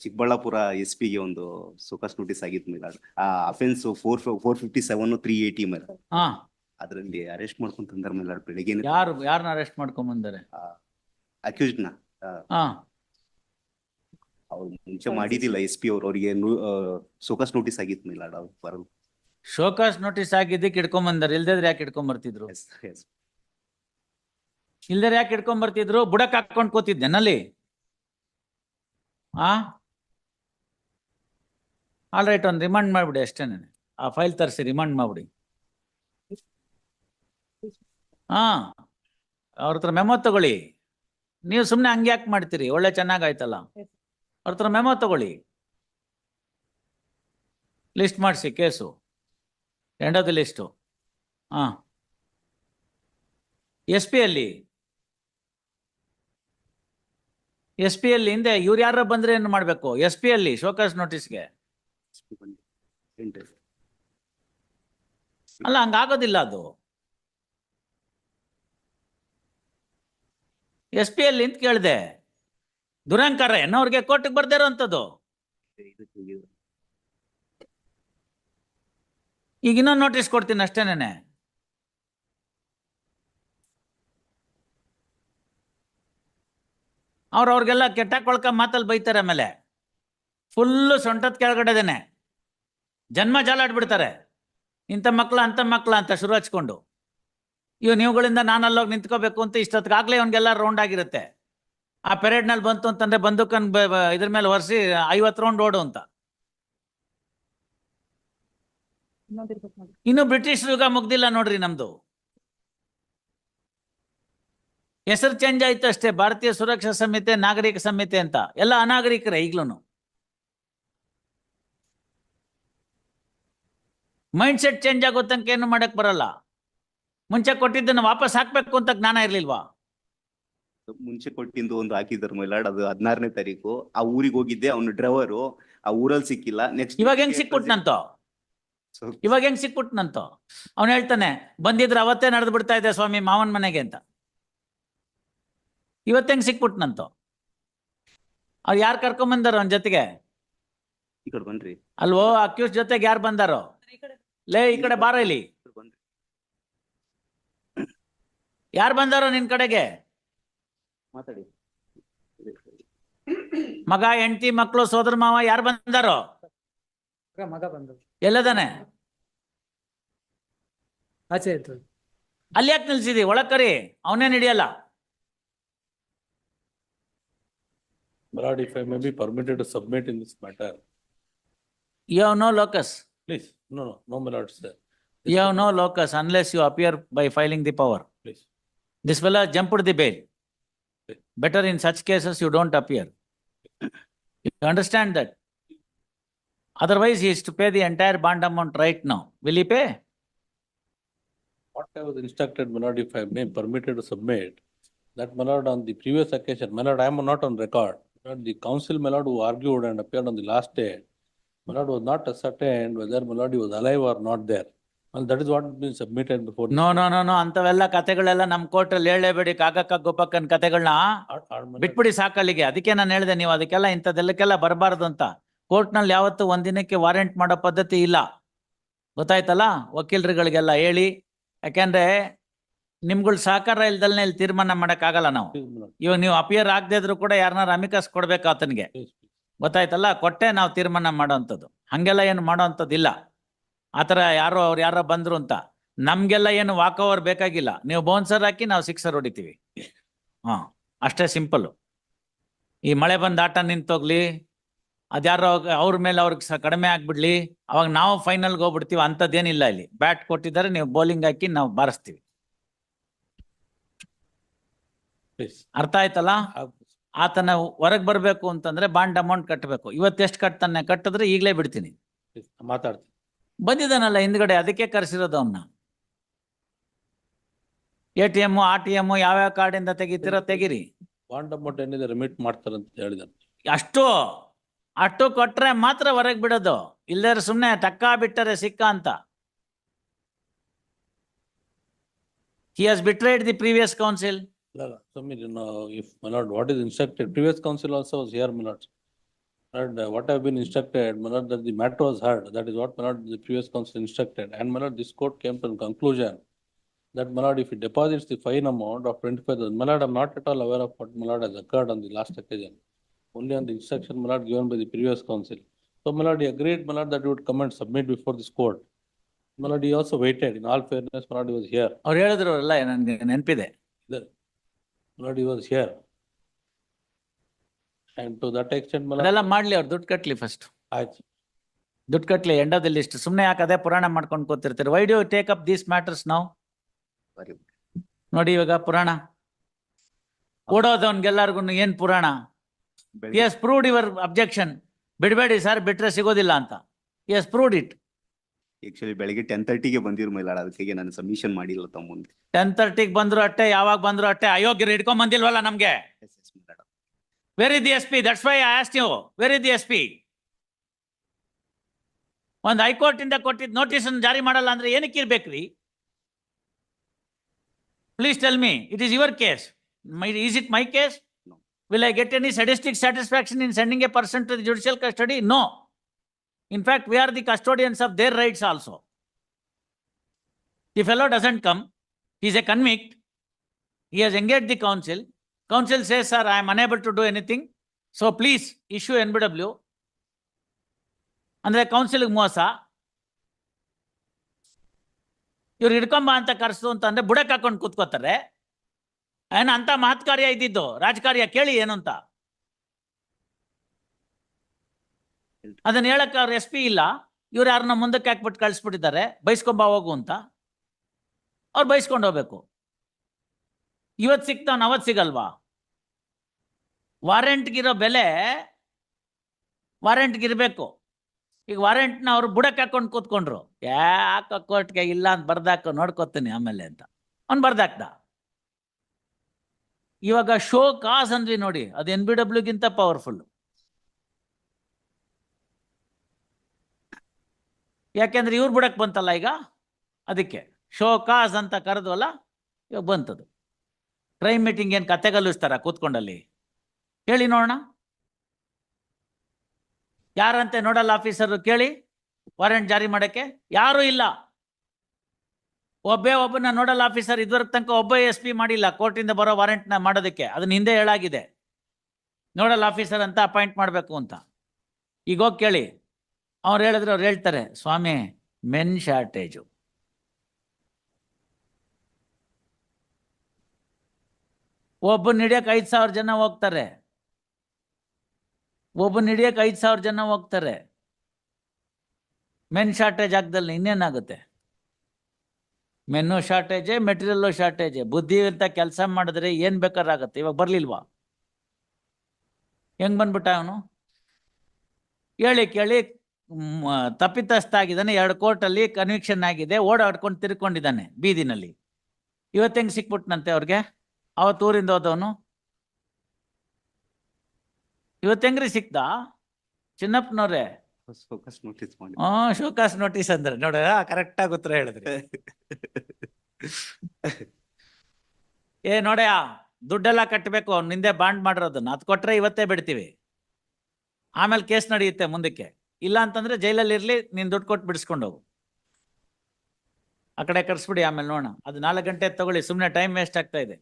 Chikkaballapur S ಪಿಗೆ ಒಂದು ಸೋಕಸ್ notice ಆಗಿತ್ತು ಮೇಲೆ ಆ offence four four fifty seven three eighty ಮೇಲೆ ಹಾ. ಅದರಲ್ಲಿ ಅರೆಸ್ಟ್ ಮಾಡ್ಕೊಂಡ್ ತಂದ್ರ ಮೇಲೆ ಬೆಳಿಗ್ಗೆ ಯಾರು ಯಾರನ್ನ ಅರೆಸ್ಟ್ ಮಾಡ್ಕೊಂಡ್ ಬಂದಾರೆ ಅಕ್ಯೂಸ್ಡ್ನ. ಹಾ. ಅವ್ರು ಮುಂಚೆ ಮಾಡಿದಿಲ್ಲ ಎಸ್ ಪಿ ಅವ್ರು. ಅವರಿಗೆ ಸೋಕಸ್ ನೋಟಿಸ್ ಆಗಿತ್ತು ಮೇಲೆ ಅವ್ರು ಬರಲು. ಶೋಕಾಸ್ ನೋಟಿಸ್ ಆಗಿದ್ದಕ್ಕೆ ಇಟ್ಕೊಂಡ್ ಬಂದಾರೆ ಇಲ್ದಿದ್ರೆ ಯಾಕೆ ಇಟ್ಕೊಂಡ್ ಬರ್ತಿದ್ರು. ಇಲ್ದರೆ ಯಾಕೆ ಇಟ್ಕೊಂಡ್ ಬರ್ತಿದ್ರು ಬುಡಕ್ ಹಾಕೊಂಡ್ ಕೂತಿದ್ದೆನಲ್ಲಿ ಆ? ಆಲ್ ರೈಟ್ ಒಂದು ರಿಮಾಂಡ್ ಮಾಡಿಬಿಡಿ ಅಷ್ಟೇನೆ ಆ ಫೈಲ್ ತರಿಸಿ ರಿಮಾಂಡ್ ಮಾಡಿಬಿಡಿ. ಹಾ ಅವ್ರ ಹತ್ರ ಮೆಮೊ ತಗೊಳ್ಳಿ. ನೀವು ಸುಮ್ಮನೆ ಹಂಗೆ ಯಾಕೆ ಮಾಡ್ತೀರಿ? ಒಳ್ಳೆ ಚೆನ್ನಾಗಾಯ್ತಲ್ಲ. ಅವ್ರ ಹತ್ರ ಮೆಮೊ ತಗೊಳ್ಳಿ. ಲಿಸ್ಟ್ ಮಾಡಿಸಿ ಕೇಸು. ಎಂಡದ ಲಿಸ್ಟು ಹಾ. ಎಸ್ ಪಿ ಅಲ್ಲಿ. ಎಸ್ ಪಿ ಅಲ್ಲಿ ಹಿಂದೆ ಇವ್ರು ಯಾರ ಬಂದ್ರೆ ಏನು ಮಾಡ್ಬೇಕು? ಎಸ್ ಪಿ ಅಲ್ಲಿ ಶೋಕಾಸ್ ನೋಟಿಸ್ಗೆ. ಅಲ್ಲ, ಹಂಗಾಗೋದಿಲ್ಲ ಅದು. ಎಸ್ ಪಿ ಅಲ್ಲಿ ಅಂತ ಕೇಳ್ದೆ, ದುರಂಕಾರ ಏನವ್ರಿಗೆ ಕೋರ್ಟಿಗೆ ಬರ್ದೇ ಇರೋಂಥದ್ದು. ಈಗ ಇನ್ನೊಂದು ನೋಟಿಸ್ ಕೊಡ್ತೀನಿ ಅಷ್ಟೇನೆ ಅವ್ರು ಅವ್ರಿಗೆಲ್ಲ ಕೆಟ್ಟ ಕೊಳ್ಕ ಮಾತಲ್ಲಿ ಬೈತಾರೆ ಆಮೇಲೆ. ಫುಲ್ಲು ಸೊಂಟದ ಕೆಳಗಡೆದೇನೆ ಜನ್ಮ ಜಾಲಾಡ್ಬಿಡ್ತಾರೆ ಇಂಥ ಮಕ್ಳ, ಅಂಥ ಮಕ್ಳ ಅಂತ ಶುರು ಹಚ್ಕೊಂಡು. ಇವು ನೀವುಗಳಿಂದ ನಾನು ಅಲ್ಲೋಗಿ ನಿಂತ್ಕೋಬೇಕು ಅಂತ ಇಷ್ಟೊತ್ತಿಗಾಗಲೇ ಅವ್ನಿಗೆಲ್ಲ ರೌಂಡ್ ಆಗಿರುತ್ತೆ. ಆ ಪೆರೇಡ್ನಲ್ಲಿ ಬಂತು ಅಂತಂದ್ರೆ ಬಂದೂಕನ್ ಇದ್ರ ಮೇಲೆ ಒರೆಸಿ ಐವತ್ತು ರೌಂಡ್ ಓಡು ಅಂತ. ಇನ್ನು ಬ್ರಿಟಿಷ್ ಯುಗ ಮುಗ್ದಿಲ್ಲ ನೋಡ್ರಿ ನಮ್ದು. ಹೆಸರು ಚೇಂಜ್ ಆಯ್ತು ಅಷ್ಟೇ. ಭಾರತೀಯ ಸುರಕ್ಷಾ ಸಂಹಿತೆ, ನಾಗರಿಕ ಸಂಹಿತೆ ಅಂತ. ಎಲ್ಲ ಅನಾಗರಿಕರೇ ಈಗ್ಲೂನು. ಮೈಂಡ್ ಸೆಟ್ ಚೇಂಜ್ ಆಗೋ ತನಕ ಏನು ಮಾಡಕ್ ಬರಲ್ಲ. ಮುಂಚೆ ಕೊಟ್ಟಿದ್ದನ್ನು ವಾಪಸ್ ಹಾಕ್ಬೇಕು ಅಂತ ಜ್ಞಾನ ಇರ್ಲಿಲ್ವಾ? ಮುಂಚೆ ಕೊಟ್ಟಿದ್ದು ಒಂದು ಹಾಕಿದ್ರು ಮೈಲಾಡ್ ಅದು ಹದಿನಾರನೇ ತಾರೀಕು. ಆ ಊರಿಗೆ ಹೋಗಿದ್ದೆ ಅವ್ನು ಡ್ರೈವರು ಆ ಊರಲ್ಲಿ ಸಿಕ್ಕಿಲ್ಲ. ನೆಕ್ಸ್ಟ್ ಇವಾಗ ಹೆಂಗ್ ಸಿಕ್ಬಿಟ್ನಂತೋ? ಇವಾಗ ಹೆಂಗ್ ಸಿಕ್ಬಿಟ್ನಂತೋ? ಅವ್ನು ಹೇಳ್ತಾನೆ ಬಂದಿದ್ರೆ ಅವತ್ತೇ ನಡೆದು ಬಿಡ್ತಾ ಇದೆ ಸ್ವಾಮಿ ಮಾವನ್ ಮನೆಗೆ ಅಂತ. ಇವತ್ತು ಹೆಂಗ್ ಸಿಕ್ಬಿಟ್ನಂತೋ? ಅವ್ರು ಯಾರು ಕರ್ಕೊಂಬಂದಾರ ಅವನ ಜೊತೆಗೆ? ಈ ಕಡೆ ಬನ್ರಿ. ಅಲ್ವೋ ಅಕ್ಯೂಸ್ ಜೊತೆಗೆ ಯಾರು ಬಂದಾರೋ? ಲೇ ಈ ಕಡೆ ಬಾರ ಇಲ್ಲಿ. ಯಾರ್ ಬಂದಾರೋ ನಿನ್ ಕಡೆಗೆ? ಮಾತಾಡಿ. ಮಗ ಹೆಂಡತಿ ಮಕ್ಕಳು ಸೋದರ ಮಾವ ಯಾರು ಬಂದಾರೋ ಮಗ ಬಂದ ಎಲ್ಲದಾನೆ? ಆಚೆ ಆಯ್ತು ಅಲ್ಲಿ ಯಾಕೆ ನಿಲ್ಸಿದಿ? ಒಳಗ್ ಕರಿ. ಅವನೇನ್ ಹಿಡಿಯಲ್ಲ? Lord, if I may be permitted to submit in this matter, no locus please, No, no, no mallards there. You have no locus unless you appear by filing the power. Please. This fellow jumped the bail. Better in such cases, you don't appear. You understand that? Otherwise, he is to pay the entire bond amount right now. Will he pay? What I was instructed, my if I may, permitted to submit, that my on the previous occasion, my I am not on record. The council, my who argued and appeared on the last day, my lord, was not ascertained whether he was alive or not there. Well, that is what has been submitted before. No no no no ಅಂತವೆಲ್ಲ ಕತೆಗಳೆಲ್ಲ ನಮ್ಮ ಕೋರ್ಟಲ್ಲಿ ಹೇಳಲೇಬೇಡಿ. ಕಾಗಕ್ಕ ಗೋಪಕ್ಕನ್ ಕತೆಗಳನ್ನ Our- our, my ಬಿಟ್ಬಿಡಿ ಸಾಕಲ್ಲಿಗೆ. ಅದಕ್ಕೆ ನಾನು ಹೇಳ್ದೆ ನೀವು ಅದಕ್ಕೆಲ್ಲ ಇಂಥದ್ದೆಲ್ಲಕ್ಕೆಲ್ಲ ಬರಬಾರ್ದು ಅಂತ. ಕೋರ್ಟ್ನಲ್ಲಿ ಯಾವತ್ತೂ ಒಂದಿನಕ್ಕೆ ವಾರೆಂಟ್ ಮಾಡೋ ಪದ್ಧತಿ ಇಲ್ಲ. ಗೊತ್ತಾಯ್ತಲ್ಲ? ವಕೀಲರುಗಳಿಗೆಲ್ಲ ಹೇಳಿ. ಯಾಕೆಂದ್ರೆ ನಿಮ್ಗಳ ಸಹಕಾರ ಇಲ್ದಲ್ನೇ ಇಲ್ಲಿ ತೀರ್ಮಾನ ಮಾಡಕ್ ಆಗಲ್ಲ ನಾವು please, ಇವಾಗ ನೀವು ಅಪಿಯರ್ ಆಗದೆ ಇದ್ರು ಕೂಡ ಯಾರನ್ನಾರು ಅಮಿಕಸ್ ಕೊಡ್ಬೇಕು ಆತನಿಗೆ. Please, please. ಗೊತ್ತಾಯ್ತಲ್ಲ? ಕೊಟ್ಟೆ ನಾವು ತೀರ್ಮಾನ ಮಾಡೋವಂಥದ್ದು ಹಾಗೆಲ್ಲ ಏನು ಮಾಡೋವಂಥದ್ದು ಇಲ್ಲ ಆ ಥರ ಯಾರೋ ಅವ್ರು ಯಾರೋ ಬಂದರು ಅಂತ. ನಮಗೆಲ್ಲ ಏನು ವಾಕ್ ಓವರ್ ಬೇಕಾಗಿಲ್ಲ. ನೀವು ಬೌನ್ಸರ್ ಹಾಕಿ ನಾವು ಸಿಕ್ಸರ್ ಹೊಡಿತೀವಿ. ಹಾಂ ಅಷ್ಟೇ ಸಿಂಪಲ್ಲು ಈ ಮಳೆ ಬಂದು ಆಟ ನಿಂತೋಗ್ಲಿ ಅದ್ಯಾರೋ ಅವ್ರ ಮೇಲೆ ಅವ್ರಿಗೆ ಸಹ ಕಡಿಮೆ ಆಗ್ಬಿಡ್ಲಿ ಅವಾಗ ನಾವು ಫೈನಲ್ಗೆ ಹೋಗ್ಬಿಡ್ತೀವಿ. ಅಂಥದ್ದೇನಿಲ್ಲ ಇಲ್ಲಿ. ಬ್ಯಾಟ್ ಕೊಟ್ಟಿದ್ದಾರೆ ನೀವು ಬೌಲಿಂಗ್ ಹಾಕಿ ನಾವು ಬಾರಿಸ್ತೀವಿ. ಅರ್ಥ ಆಯ್ತಲ್ಲ? ಆತನ ಹೊರಗೆ ಬರಬೇಕು ಅಂತಂದ್ರೆ ಬಾಂಡ್ ಅಮೌಂಟ್ ಕಟ್ಟಬೇಕು ಇವತ್ತು ಎಷ್ಟು ಕಟ್ತಾನೆ ಕಟ್ಟಿದ್ರೆ ಈಗಲೇ ಬಿಡ್ತೀನಿ. ಮಾತಾಡ್ತೀನಿ. ಬಂದಿದ್ದಾನಲ್ಲ ಹಿಂದ್ಗಡೆ ಅದಕ್ಕೆ ಕರೆಸಿರೋದು ಅವನ್ನ A T M R T M ಯಾವ್ಯಾವ ಕಾರ್ಡಿಂದ ತೆಗಿತೀರೋ ತೆಗಿರಿ. ಬಾಂಡ್ ಅಮೌಂಟ್ ಏನಿದೆ ರಿಮಿಟ್ ಮಾಡ್ತಾರೆ ಮಾಡ್ತಾರಂತ ಹೇಳಿದಾರೆ. ಅಷ್ಟು ಅಷ್ಟು ಕೊಟ್ರೆ ಮಾತ್ರ ಹೊರಗೆ ಬಿಡೋದು. ಇಲ್ಲದ್ರೆ ಸುಮ್ಮನೆ ಟಕ್ಕ ಬಿಟ್ಟರೆ ಸಿಕ್ಕ ಅಂತ. He has betrayed the previous council ಇಲ್ಲ, ಇಲ್ಲ, Swami, you know, if my lord, what is instructed, previous council also was here, my lord. And uh, what have been instructed, my lord, that the matter was heard, that is what my lord, the previous council instructed, and my lord, this court came to a conclusion. That my lord, if he deposits the fine amount of twenty-five thousand, my lord, I am not at all aware of what my lord has occurred on the last occasion. Only on the instruction, my lord, given by the previous council. So my lord, he agreed, my lord, that he would come and submit before this court. My lord, he also waited, in all fairness, my lord, he was here, ಅವ್ರು ಹೇಳಿದ್ರು ಅಲ್ಲ ನನ್ಗೆ ನೆನಪಿದೆ there. Lord, he was here. And to that extent, ಅದೆಲ್ಲ ಮಾಡ್ಲಿ ಅವ್ರು ದುಡ್ಡು ಕಟ್ಲಿ ಫಸ್ಟ್ ಆಯ್ತು. ದುಡ್ಡು ಕಟ್ಲಿ ಎಂಡ್ ಆಫ್ ದ ಲಿಸ್ಟ್ ಸುಮ್ನೆ ಯಾಕೆ ಅದೇ ಪುರಾಣ ಮಾಡ್ಕೊಂಡು ಕೂತಿರ್ತೀರಿ? Why do take up these matters ನಾವು Very good. ನೋಡಿ ಇವಾಗ ಪುರಾಣ. ಓಡೋದವನ್ಗೆಲ್ಲರಿಗೂ ಏನ್ ಪುರಾಣ? ಎಸ್ ಪ್ರೂವ್ಡ್ ಯುವರ್ ಅಬ್ಜೆಕ್ಷನ್ ಬಿಡಬೇಡಿ ಸರ್ ಬಿಟ್ರೆ ಸಿಗೋದಿಲ್ಲ ಅಂತ. ಎಸ್ ಪ್ರೂವ್ಡ್ ಇಟ್ ಆಕ್ಚುಲಿ ಬೆಳಿಗ್ಗೆ ಟೆನ್ ತರ್ಟಿಗೆ ಬಂದಿರು ಮೈಲಾಡ ಅದಕ್ಕೆ ನಾನು ಸಬ್ಮಿಷನ್ ಮಾಡಿಲ್ಲ ತಮ್ಮ ಮುಂದೆ. ಟೆನ್ ತರ್ಟಿಗೆ ಬಂದ್ರು ಅಟ್ಟೆ ಯಾವಾಗ ಬಂದ್ರು ಅಟ್ಟೆ ಅಯೋಗ್ಯರು ಹಿಡ್ಕೊಂಡ್ ಬಂದಿಲ್ವಲ್ಲ ನಮ್ಗೆ. Where the S P that's why asked you where is the S P ಒಂದು ಹೈಕೋರ್ಟ್ ಇಂದ ಕೊಟ್ಟಿದ್ ನೋಟಿಸ್ ಜಾರಿ ಮಾಡಲ್ಲ ಅಂದ್ರೆ ಏನಕ್ಕೆ ಇರ್ಬೇಕ್ರಿ? Please tell me it is your case my is it my case. Will I get any statistic satisfaction in sending a person to the judicial custody no in fact we are the custodians of their rights also the fellow doesn't come is a convict he has engaged the council. Council says, sir, I am unable to do anything. So please issue NBW. ಅಂದರೆ ಕೌನ್ಸಿಲ್ಗೆ ಮೋಸ ಇವ್ರು ಹಿಡ್ಕೊಂಬ ಅಂತ ಕರ್ಸು ಅಂತಂದ್ರೆ ಬುಡಕ್ ಹಾಕೊಂಡು ಕೂತ್ಕೋತಾರೆ ಏನ ಅಂತ ಮಹತ್ಕಾರ್ಯ ಇದ್ದಿದ್ದು ರಾಜಕಾರ್ಯ ಕೇಳಿ ಏನು ಅಂತ ಅದನ್ನ ಹೇಳಕ್ ಅವ್ರ ಎಸ್ ಪಿ ಇಲ್ಲ. ಇವ್ರು ಯಾರನ್ನ ಮುಂದಕ್ಕೆ ಹಾಕ್ಬಿಟ್ಟು ಕಳಿಸ್ಬಿಟ್ಟಿದ್ದಾರೆ. ಬೈಸ್ಕೊಂಬ ಹೋಗು ಅಂತ. ಅವ್ರು ಬೈಸ್ಕೊಂಡು ಹೋಗ್ಬೇಕು. ಇವತ್ ಸಿಗ್ತಾವ್ ಅವತ್ ಸಿಗಲ್ವಾ? ವಾರೆಂಟ್ಗಿರೋ ಬೆಲೆ ವಾರೆಂಟ್ಗಿರ್ಬೇಕು. ಈಗ ವಾರೆಂಟ್ನ ಅವ್ರು ಬುಡಕ್ ಹಾಕೊಂಡು ಕೂತ್ಕೊಂಡ್ರು. ಯಾಕ ಕೋರ್ಟ್ಗೆ ಇಲ್ಲ ಅಂತ ಬರ್ದಾಕ, ನೋಡ್ಕೋತೀನಿ ಆಮೇಲೆ ಅಂತ. ಅವ್ನು ಬರ್ದಾಕ್ದ. ಇವಾಗ ಶೋ ಕಾಸ್ ಅಂದ್ವಿ ನೋಡಿ. ಅದು ಎನ್ ಬಿ ಡಬ್ಲ್ಯೂಗಿಂತ ಪವರ್ಫುಲ್ ಯಾಕೆಂದ್ರೆ ಇವ್ರು ಬಿಡಕ್ಕೆ ಬಂತಲ್ಲ ಈಗ? ಅದಕ್ಕೆ. ಶೋಕಾಸ್ ಅಂತ ಕರೆದ್ವಲ್ಲ, ಇವಾಗ ಬಂತದು. ಕ್ರೈಮ್ ಮೀಟಿಂಗ್ ಏನ್ ಕತೆಗಲ್ಲಿಸ್ತಾರ ಕೂತ್ಕೊಂಡಲ್ಲಿ? ಕೇಳಿ ನೋಡೋಣ. ಯಾರಂತೆ ನೋಡಲ್ ಆಫೀಸರ್ ಕೇಳಿ? ವಾರೆಂಟ್ ಜಾರಿ ಮಾಡಕ್ಕೆ? ಯಾರು ಇಲ್ಲ. ಒಬ್ಬೇ ಒಬ್ಬನ ನೋಡಲ್ ಆಫೀಸರ್ ಇದುವರೆಗೆ ತನಕ ಒಬ್ಬ ಎಸ್ ಪಿ ಮಾಡಿಲ್ಲ, ಕೋರ್ಟಿಂದ ಬರೋ ವಾರೆಂಟ್ನ ಮಾಡೋದಕ್ಕೆ. ಅದನ್ನ ಹಿಂದೆ ಹೇಳಾಗಿದೆ. ನೋಡಲ್ ಆಫೀಸರ್ ಅಂತ ಅಪಾಯಿಂಟ್ ಮಾಡಬೇಕು ಅಂತ. ಈಗ ಹೋಗಿ ಕೇಳಿ. ಅವ್ರು ಹೇಳಿದ್ರೆ ಅವ್ರು ಹೇಳ್ತಾರೆ, ಸ್ವಾಮಿ, ಮೆನ್ ಶಾರ್ಟೇಜು. ಒಬ್ಬನ ಹಿಡಿಯಕ್ಕೆ ಐದು ಸಾವಿರ ಜನ ಹೋಗ್ತಾರೆ. ಒಬ್ಬನ ಹಿಡಿಯಕ್ಕೆ ಐದು ಸಾವಿರ ಜನ ಹೋಗ್ತಾರೆ. ಮೆನ್ ಶಾರ್ಟೇಜ್ ಆಗ್ದಲ್ಲ ಇನ್ನೇನಾಗುತ್ತೆ? ಮೆನ್ನು ಶಾರ್ಟೇಜೆ, ಮೆಟೀರಿಯಲ್ಲು ಶಾರ್ಟೇಜೆ. ಬುದ್ಧಿ ಅಂತ ಕೆಲಸ ಮಾಡಿದ್ರೆ ಏನು ಬೇಕಾದ್ರೆ ಆಗುತ್ತೆ. ಇವಾಗ ಬರಲಿಲ್ವಾ? ಹೆಂಗ್ ಬಂದ್ಬಿಟ್ಟ ಅವನು? ಹೇಳಿ ಕೇಳಿ ಮ್, ತಪ್ಪಿತಸ್ಥ ಆಗಿದ್ದಾನೆ ಎರಡು ಕೋರ್ಟಲ್ಲಿ ಕನ್ವಿಕ್ಷನ್ ಆಗಿದೆ ಓಡಾಡ್ಕೊಂಡು ತಿರ್ಕೊಂಡಿದ್ದಾನೆ ಬೀದಿನಲ್ಲಿ. ಇವತ್ತು ಹೆಂಗ್ ಸಿಕ್ಬಿಟ್ನಂತೆ ಅವ್ರಿಗೆ? ಅವತ್ತು ಊರಿಂದ ಹೋದವನು? ಇವತ್ತು ಹೆಂಗ್ರಿ ಸಿಕ್ತ ಚಿನ್ನಪ್ಪನವ್ರೆ? ಫೋಕಸ್ ನೋಟಿಸ್ ಮಾಡಿ. ಹಾ ಶೋಕಾಸ್ ನೋಟಿಸ್ ಅಂದ್ರೆ. ನೋಡ ಕರೆಕ್ಟ್ ಆಗಿ ಉತ್ತರ ಹೇಳಿದ್ರಿ. ಏ ನೋಡ್ಯಾ ದುಡ್ಡೆಲ್ಲ ಕಟ್ಟಬೇಕು ಅವ್ನು ನಿಂದೆ ಬಾಂಡ್ ಮಾಡಿರೋದನ್ನ. ಅದ್ ಕೊಟ್ರೆ ಇವತ್ತೇ ಬಿಡ್ತೀವಿ. ಆಮೇಲೆ ಕೇಸ್ ನಡೆಯುತ್ತೆ ಮುಂದಕ್ಕೆ. ಇಲ್ಲ ಅಂತಂದ್ರೆ ಜೈಲಲ್ಲಿ ಇರ್ಲಿ, ನೀನ್ ದುಡ್ಡು ಕೊಟ್ಟು ಬಿಡಿಸ್ಕೊಂಡು ಹೋಗು. ಆ ಕಡೆ ಕರ್ಸ್ಬಿಡಿ ಆಮೇಲೆ ನೋಡೋಣ. ಅದು ನಾಲ್ಕು ಗಂಟೆ ತಗೊಳ್ಳಿ ಸುಮ್ಮನೆ ಟೈಮ್ ವೇಸ್ಟ್ ಆಗ್ತಾ ಇದೆ.